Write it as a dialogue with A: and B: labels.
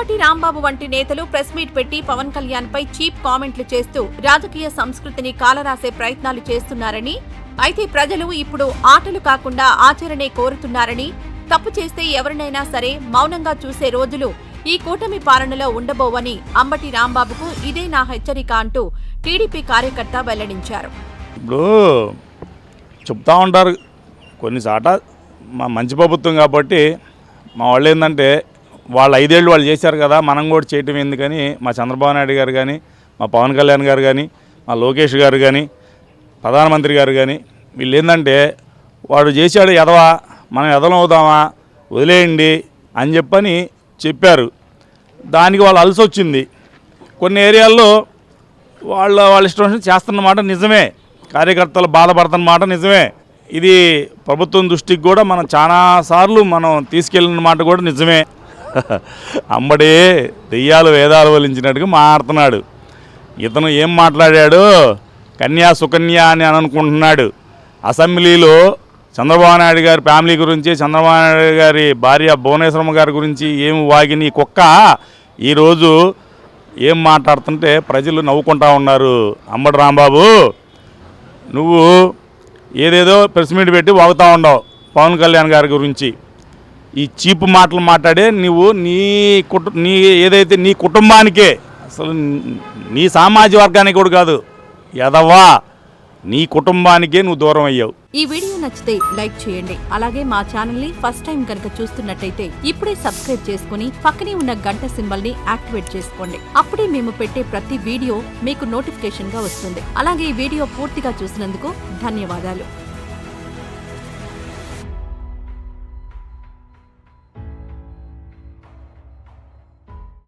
A: అంబటి రాంబాబు వంటి నేతలు press meet పెట్టి పవన్ కళ్యాణ్ పై చీప్ కామెంట్లు చేస్తూ రాజకీయ సంస్కృతిని కాలరాసే ప్రయత్నాలు చేస్తున్నారని అయితే ప్రజలు ఇప్పుడు ఆటలు కాకుండా ఆచరణే కోరుతున్నారని తప్పు చేస్తే ఎవరినైనా సరే మౌనంగా చూసే రోజులు ఈ కూటమి పాలనలో ఉండబోవని అంబటి రాంబాబుకు ఇదే నా హెచ్చరిక అంటూ టీడీపీ కార్యకర్త వెల్లడించారు.
B: ఇప్పుడు చెప్తా ఉంటారు కొన్నిసాట మా మంచి ప్రభుత్వం కాబట్టి మా వాళ్ళు ఏంటంటే వాళ్ళు ఐదేళ్ళు వాళ్ళు చేశారు కదా మనం కూడా చేయటం ఎందుకని మా చంద్రబాబు నాయుడు గారు కానీ మా పవన్ కళ్యాణ్ గారు కానీ మా లోకేష్ గారు కానీ ప్రధానమంత్రి గారు కానీ వీళ్ళు ఏంటంటే వాడు చేశాడు ఎదవా మనం ఎదలం అవుదామా వదిలేయండి అని చెప్పని చెప్పారు. దానికి వాళ్ళు అలసి వచ్చింది. కొన్ని ఏరియాల్లో వాళ్ళ వాళ్ళ ఇష్టం చేస్తున్నమాట నిజమే. కార్యకర్తలు బాధపడుతున్న మాట నిజమే. ఇది ప్రభుత్వం దృష్టికి కూడా మనం చాలా సార్లు మనం తీసుకెళ్ళిన మాట కూడా నిజమే. అంబడే దెయ్యాలు వేదాలు వలించినట్టుగా మాట్లాడుతున్నాడు. ఇతను ఏం మాట్లాడాడు? కన్యా సుకన్య అని అనుకుంటున్నాడు. అసెంబ్లీలో చంద్రబాబు నాయుడు గారి ఫ్యామిలీ గురించి చంద్రబాబు నాయుడు గారి భార్య భువనేశ్వరమ్మ గారి గురించి ఏమి వాగిన ఈ కుక్క ఈరోజు ఏం మాట్లాడుతుంటే ప్రజలు నవ్వుకుంటా ఉన్నారు. అంబటి రాంబాబు నువ్వు ఏదేదో ప్రెస్ మీట్ పెట్టి వాగుతూ ఉండవు పవన్ కళ్యాణ్ గారి గురించి. ఈ చీప్ మాటలు మాట్లాడే నువ్వు నీ కుటు నీ ఏదైతే నీ కుటుంబానికే అసలు నీ సామాజిక వర్గానికి కూడా కాదు ఎదవా నీ కుటుంబానికే నువ్వు దూరం అయ్యావు.
A: ఈ వీడియో నచ్చితే లైక్ చేయండి. అలాగే మా ఛానల్ని ఫస్ట్ టైం కనుక చూస్తున్నట్టయితే ఇప్పుడే సబ్స్క్రైబ్ చేసుకుని పక్కనే ఉన్న గంట సింబల్ని యాక్టివేట్ చేసుకోండి. అప్పుడే మేము పెట్టే ప్రతి వీడియో మీకు నోటిఫికేషన్గా వస్తుంది. అలాగే ఈ వీడియో పూర్తిగా చూసినందుకు ధన్యవాదాలు.